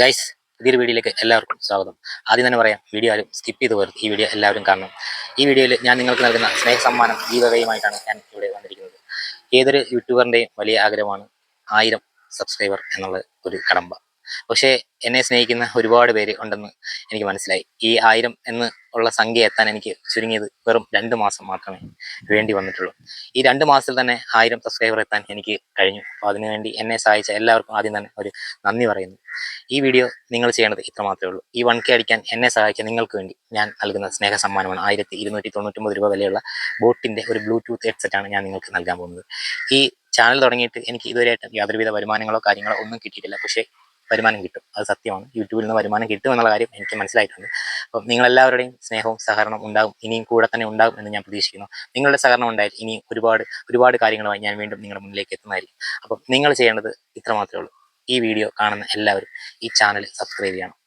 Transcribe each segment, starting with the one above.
Guys പുതിയൊരു വീഡിയോയിലേക്ക് എല്ലാവർക്കും സ്വാഗതം. ആദ്യം തന്നെ പറയാം വീഡിയോ ആരും സ്കിപ്പ് ചെയ്ത് പോകരുത്. ഈ വീഡിയോ എല്ലാവരും കാണണം. ഈ വീഡിയോയിൽ ഞാൻ നിങ്ങൾക്ക് നൽകുന്ന സ്നേഹ സമ്മാനം ജീവകയുമായിട്ടാണ് ഞാൻ ഇവിടെ വന്നിരിക്കുന്നത്. ഏതൊരു യൂട്യൂബറിന്റെയും വലിയ ആഗ്രഹമാണ് ആയിരം സബ്സ്ക്രൈബർ എന്നുള്ള ഒരു കടമ്പ. പക്ഷേ എന്നെ സ്നേഹിക്കുന്ന ഒരുപാട് പേര് ഉണ്ടെന്ന് എനിക്ക് മനസ്സിലായി. ഈ ആയിരം എന്ന് ഉള്ള സംഖ്യ എത്താൻ എനിക്ക് ചുരുങ്ങിയത് വെറും രണ്ട് മാസം മാത്രമേ വേണ്ടി വന്നിട്ടുള്ളൂ. ഈ രണ്ട് മാസത്തിൽ തന്നെ ആയിരം സബ്സ്ക്രൈബർ എത്താൻ എനിക്ക് കഴിഞ്ഞു. അപ്പോൾ അതിനുവേണ്ടി എന്നെ സഹായിച്ച എല്ലാവർക്കും ആദ്യം തന്നെ ഒരു നന്ദി പറയുന്നു. ഈ വീഡിയോ നിങ്ങൾ ചെയ്യേണ്ടത് ഇത്ര മാത്രമേ ഉള്ളൂ. ഈ വൺ കെ അടിക്കാൻ എന്നെ സഹായിച്ച നിങ്ങൾക്ക് വേണ്ടി ഞാൻ നൽകുന്ന സ്നേഹ സമ്മാനമാണ് ആയിരത്തി ഇരുന്നൂറ്റി തൊണ്ണൂറ്റൊമ്പത് രൂപ വിലയുള്ള ബോട്ടിന്റെ ഒരു ബ്ലൂടൂത്ത് ഹെഡ്സെറ്റാണ് ഞാൻ നിങ്ങൾക്ക് നൽകാൻ പോകുന്നത്. ഈ ചാനൽ തുടങ്ങിയിട്ട് എനിക്ക് ഇതുവരെയായിട്ടും യാതൊരുവിധ വരുമാനങ്ങളോ കാര്യങ്ങളോ ഒന്നും കിട്ടിയിട്ടില്ല. പക്ഷേ വരുമാനം കിട്ടും. അത് സത്യമാണ്. യൂട്യൂബിൽ നിന്ന് വരുമാനം കിട്ടും എന്നുള്ള കാര്യം എനിക്ക് മനസ്സിലായിട്ടുണ്ട്. അപ്പം നിങ്ങളെല്ലാവരുടെയും സ്നേഹവും സഹകരണം ഉണ്ടാകും. ഇനിയും കൂടെ തന്നെ ഉണ്ടാകും എന്ന് ഞാൻ പ്രതീക്ഷിക്കുന്നു. നിങ്ങളുടെ സഹകരണം ഉണ്ടായാൽ ഇനി ഒരുപാട് ഒരുപാട് കാര്യങ്ങളുമായി ഞാൻ വീണ്ടും നിങ്ങളുടെ മുന്നിലേക്ക് എത്തുന്നതായിരിക്കും. അപ്പം നിങ്ങൾ ചെയ്യേണ്ടത് ഇത്ര മാത്രമേ ഉള്ളൂ. ഈ വീഡിയോ കാണുന്ന എല്ലാവരും ഈ ചാനൽ സബ്സ്ക്രൈബ് ചെയ്യണം.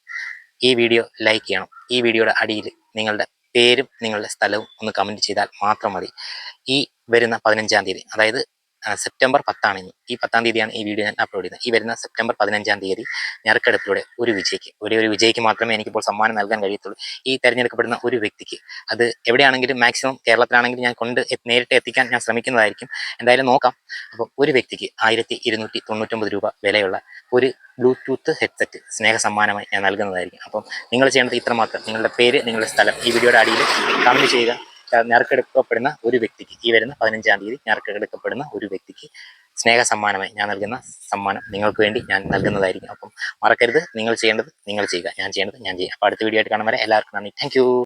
ഈ വീഡിയോ ലൈക്ക് ചെയ്യണം. ഈ വീഡിയോയുടെ അടിയിൽ നിങ്ങളുടെ പേരും നിങ്ങളുടെ സ്ഥലവും ഒന്ന് കമന്റ് ചെയ്താൽ മാത്രം മതി. ഈ വരുന്ന പതിനഞ്ചാം തീയതി അതായത് സെപ്റ്റംബർ പത്താണ് ഇന്ന്. ഈ പത്താം തീയതിയാണ് ഈ വീഡിയോ ഞാൻ അപ്ലോഡ് ചെയ്യുന്നത്. ഈ വരുന്ന സെപ്റ്റംബർ പതിനഞ്ചാം തീയതി ഞെറുക്കെടുപ്പിലൂടെ ഒരു വിജയിക്ക് ഒരേ ഒരു വിജയിക്ക് മാത്രമേ എനിക്കിപ്പോൾ സമ്മാനം നൽകാൻ കഴിയത്തുള്ളൂ. ഈ തിരഞ്ഞെടുക്കപ്പെടുന്ന ഒരു വ്യക്തിക്ക് അത് എവിടെയാണെങ്കിലും മാക്സിമം കേരളത്തിലാണെങ്കിലും ഞാൻ കൊണ്ട് നേരിട്ട് എത്തിക്കാൻ ഞാൻ ശ്രമിക്കുന്നതായിരിക്കും. എന്തായാലും നോക്കാം. അപ്പോൾ ഒരു വ്യക്തിക്ക് ആയിരത്തി ഇരുന്നൂറ്റി തൊണ്ണൂറ്റൊമ്പത് രൂപ വിലയുള്ള ഒരു ബ്ലൂടൂത്ത് ഹെഡ്സെറ്റ് സ്നേഹ സമ്മാനമായി ഞാൻ നൽകുന്നതായിരിക്കും. അപ്പം നിങ്ങൾ ചെയ്യേണ്ടത് ഇത്രമാത്രം. നിങ്ങളുടെ പേര് നിങ്ങളുടെ സ്ഥലം ഈ വീഡിയോയുടെ അടിയിൽ കമന്റ് ചെയ്യുക. ആ, നറുക്കെടുക്കപ്പെടുന്ന ഒരു വ്യക്തിക്ക് ഈ വരുന്ന പതിനഞ്ചാം തീയതി ഞാർക്കെടുക്കപ്പെടുന്ന ഒരു വ്യക്തിക്ക് സ്നേഹ സമ്മാനമായി ഞാൻ നൽകുന്ന സമ്മാനം നിങ്ങൾക്ക് വേണ്ടി ഞാൻ നൽകുന്നതായിരിക്കും. അപ്പം മറക്കരുത് നിങ്ങൾ ചെയ്യേണ്ടത് നിങ്ങൾ ചെയ്യുക ഞാൻ ചെയ്യേണ്ടത് ഞാൻ ചെയ്യുക അപ്പോൾ അടുത്ത വീഡിയോ ആയിട്ട് കാണാൻ വരെ എല്ലാവർക്കും നന്ദി. താങ്ക്